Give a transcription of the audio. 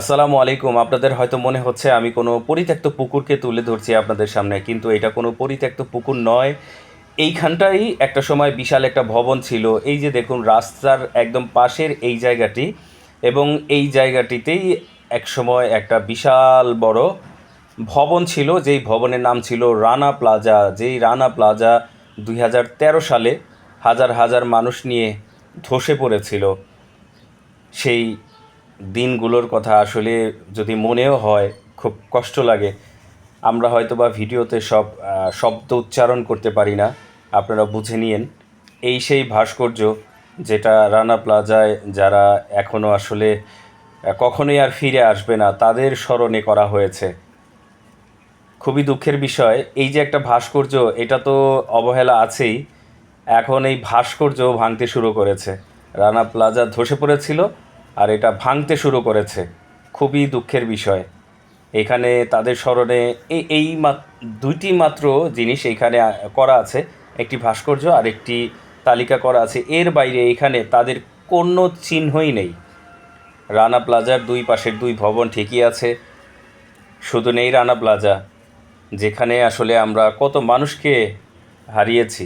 আসসালামু আলাইকুম। আপনাদের হয়তো মনে হচ্ছে আমি কোনো পরিত্যক্ত পুকুরকে তুলে ধরছি আপনাদের সামনে, কিন্তু এটা কোনো পরিত্যক্ত পুকুর নয়। এইখানটাই একটা সময় বিশাল একটা ভবন ছিল। এই যে দেখুন, রাস্তার একদম পাশের এই জায়গাটি এবং এই জায়গাটিতেই এক সময় একটা বিশাল বড় ভবন ছিল, যেই ভবনের নাম ছিল রানা প্লাজা। যেই রানা প্লাজা দুই হাজার তেরো সালে হাজার হাজার মানুষ নিয়ে ধসে পড়েছিল। সেই দিনগুলোর কথা আসলে যদি মনেও হয়, খুব কষ্ট লাগে। আমরা হয়তো বা ভিডিওতে সব শব্দ উচ্চারণ করতে পারি না। আপনারা বুঝে নিয়েন। এই সেই ভাস্কর্য যেটা রানা প্লাজায় যারা এখনও আসলে কখনোই আর ফিরে আসবে না, তাদের স্মরণে করা হয়েছে। খুবই দুঃখের বিষয়, এই যে একটা ভাস্কর্য, এটা তো অবহেলা আছেই। এখন এই ভাস্কর্য ভাঙতে শুরু করেছে। রানা প্লাজা ধসে পড়েছিল আর এটা ভাঙতে শুরু করেছে। খুবই দুঃখের বিষয়। এখানে তাদের স্মরণে এই এই দুইটি মাত্র জিনিস এখানে করা আছে। একটি ভাস্কর্য আর একটি তালিকা করা আছে। এর বাইরে এখানে তাদের কোনো চিহ্নই নেই। রানা প্লাজার দুই পাশের দুই ভবন ঠিকই আছে। শুধু নেই রানা প্লাজা, যেখানে আসলে আমরা কত মানুষকে হারিয়েছি।